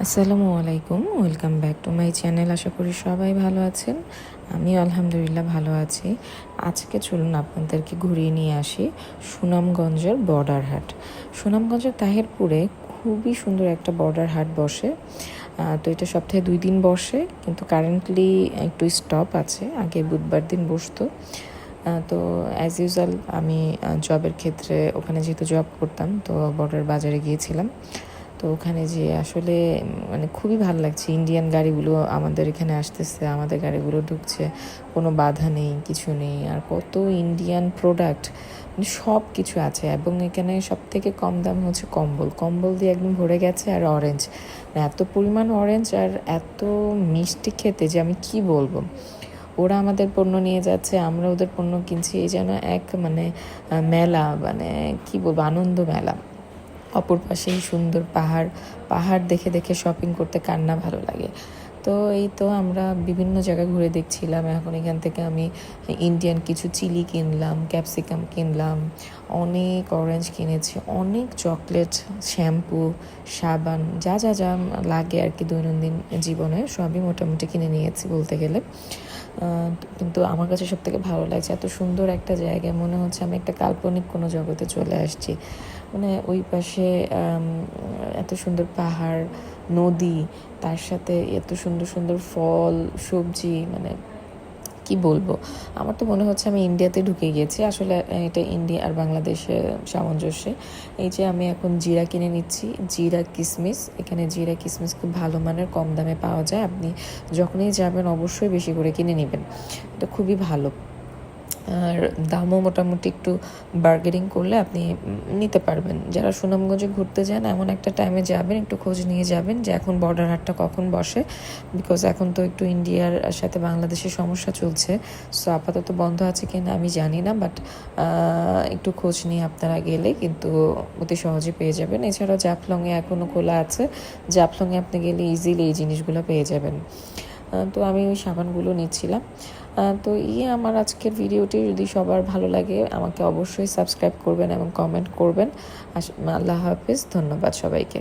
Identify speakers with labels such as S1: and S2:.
S1: আসসালামু আলাইকুম, welcome back to my channel. আশা করি সবাই ভালো আছেন। আমি আলহামদুলিল্লাহ ভালো আছি। আজকে চলুন আপনাদেরকে ঘুরিয়ে নিয়ে আসি সুনামগঞ্জের বর্ডার হাট। সুনামগঞ্জের তাহেরপুরে খুবই সুন্দর একটা বর্ডার হাট বসে। তো এটা সপ্তাহে দুই দিন বসে, কিন্তু কারেন্টলি একটু স্টপ আছে। আগে বুধবার দিন বসতো। তো অ্যাজ ইউজুয়াল আমি জবের ক্ষেত্রে ওখানে যেহেতু জব করতাম, তো বর্ডার বাজারে গিয়েছিলাম। তো ওখানে যে আসলে মানে খুবই ভালো লাগছে। ইন্ডিয়ান গাড়িগুলো আমাদের এখানে আসতেছে, আমাদের গাড়িগুলো ঢুকছে। কোনো বাধা নেই, কিছু নেই। আর কত ইন্ডিয়ান প্রোডাক্ট মানে সব কিছু আছে। এবং এখানে সব থেকে কম দাম হচ্ছে কম্বল। কম্বল দিয়ে একদম ভরে গেছে আর অরেঞ্জ এত পরিমাণ অরেঞ্জ আর এত মিষ্টি খেতে যে আমি কি বলব? ওরা আমাদের পণ্য নিয়ে যাচ্ছে, আমরা ওদের পণ্য কিনছি। এই যেন এক মানে মেলা মানে কি বলব, আনন্দ মেলা। অপর পাশেই সুন্দর পাহাড় পাহাড় দেখে দেখে শপিং করতে কান্না ভালো লাগে। তো এই তো আমরা বিভিন্ন জায়গা ঘুরে দেখছিলাম। এখন এখান থেকে আমি ইন্ডিয়ান কিছু চিলি কিনলাম ক্যাপসিকাম কিনলাম, অনেক অরেঞ্জ কিনেছি, অনেক চকলেট শ্যাম্পু সাবান, যা যা যা লাগে আর কি দৈনন্দিন জীবনে সবই মোটামুটি কিনে নিয়েছি বলতে গেলে। কিন্তু আমার কাছে সব থেকে ভালো লাগছে এত সুন্দর একটা জায়গায় মনে হচ্ছে আমি একটা কাল্পনিক কোনো জগতে চলে আসছি। মানে ওই পাশে সুন্দর পাহাড়, নদী, তার সাথে এত সুন্দর সুন্দর ফল, সবজি মানে কি বলব? আমার তো মনে হচ্ছে আমি ইন্ডিয়াতে ঢুকে গিয়েছি। আসলে এটা ইন্ডিয়া আর বাংলাদেশের সামঞ্জস্যে। এই যে আমি এখন জিরা কিনে নিচ্ছি, জিরা কিসমিস। এখানে জিরা কিসমিস খুব ভালো মানের, কম দামে পাওয়া যায়। আপনি যখনই যাবেন, অবশ্যই বেশি করে কিনে নেবেন। এটা খুবই ভালো। আর দামও মোটামুটি একটু বার্গেনিং করলে আপনি নিতে পারবেন। যারা সুনামগঞ্জে ঘুরতে যান, এমন একটা টাইমে যাবেন, একটু খোঁজ নিয়ে যাবেন যে এখন বর্ডার হাটটা কখন বসে। বিকজ এখন তো একটু ইন্ডিয়ার সাথে বাংলাদেশের সমস্যা চলছে। সো আপাতত বন্ধ আছে কিনা আমি জানি না বাট একটু খোঁজ নিয়ে আপনারা গেলে কিন্তু অতি সহজে পেয়ে যাবেন। এছাড়াও জাফলংয়ে এখনও খোলা আছে। জাফলংয়ে আপনি গেলে ইজিলি এই জিনিসগুলো পেয়ে যাবেন। তো আমি ওই সাবানগুলো নিচ্ছিলাম। তো ইয়ে আমার আজকের ভিডিওটি যদি সবার ভালো লাগে, আমাকে অবশ্যই সাবস্ক্রাইব করবেন এবং কমেন্ট করবেন। আল্লাহ হাফিজ, ধন্যবাদ সবাইকে।